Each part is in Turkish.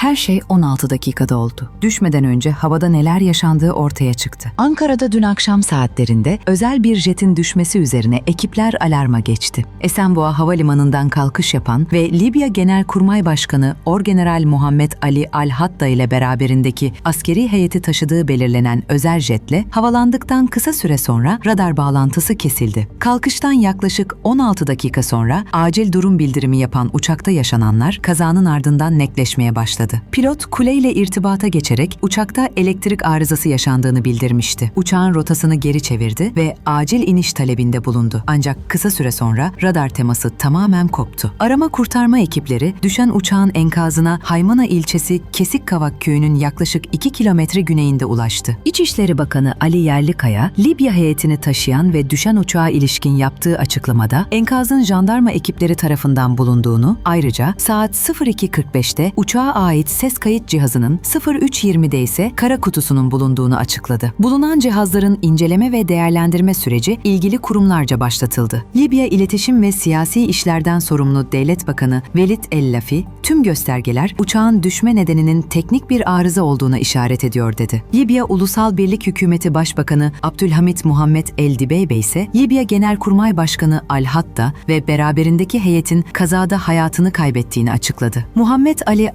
Her şey 16 dakikada oldu. Düşmeden önce havada neler yaşandığı ortaya çıktı. Ankara'da dün akşam saatlerinde özel bir jetin düşmesi üzerine ekipler alarma geçti. Esenboğa Havalimanı'ndan kalkış yapan ve Libya Genelkurmay Başkanı Orgeneral Muhammed Ali Al-Hatta ile beraberindeki askeri heyeti taşıdığı belirlenen özel jetle havalandıktan kısa süre sonra radar bağlantısı kesildi. Kalkıştan yaklaşık 16 dakika sonra acil durum bildirimi yapan uçakta yaşananlar kazanın ardından netleşmeye başladı. Pilot kuleyle irtibata geçerek uçakta elektrik arızası yaşandığını bildirmişti. Uçağın rotasını geri çevirdi ve acil iniş talebinde bulundu. Ancak kısa süre sonra radar teması tamamen koptu. Arama kurtarma ekipleri düşen uçağın enkazına Haymana ilçesi Kesikkavak köyünün yaklaşık 2 kilometre güneyinde ulaştı. İçişleri Bakanı Ali Yerlikaya, Libya heyetini taşıyan ve düşen uçağa ilişkin yaptığı açıklamada enkazın jandarma ekipleri tarafından bulunduğunu, ayrıca saat 02.45'te uçağa ait ses kayıt cihazının 03.20'de ise kara kutusunun bulunduğunu açıkladı. Bulunan cihazların inceleme ve değerlendirme süreci ilgili kurumlarca başlatıldı. Libya İletişim ve Siyasi İşlerden sorumlu Devlet Bakanı Velid El-Lafi, tüm göstergeler uçağın düşme nedeninin teknik bir arıza olduğuna işaret ediyor dedi. Libya Ulusal Birlik Hükümeti Başbakanı Abdülhamit Muhammed El-Dibeybe ise Libya Genelkurmay Başkanı Al-Hatta ve beraberindeki heyetin kazada hayatını kaybettiğini açıkladı. Muhammed Ali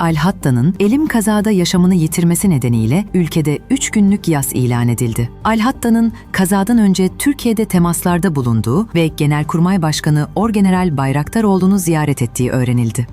Al-Hatta'nın elim kazada yaşamını yitirmesi nedeniyle ülkede 3 günlük yas ilan edildi. Al-Hatta'nın kazadan önce Türkiye'de temaslarda bulunduğu ve Genelkurmay Başkanı Orgeneral Bayraktaroğlu'nu ziyaret ettiği öğrenildi.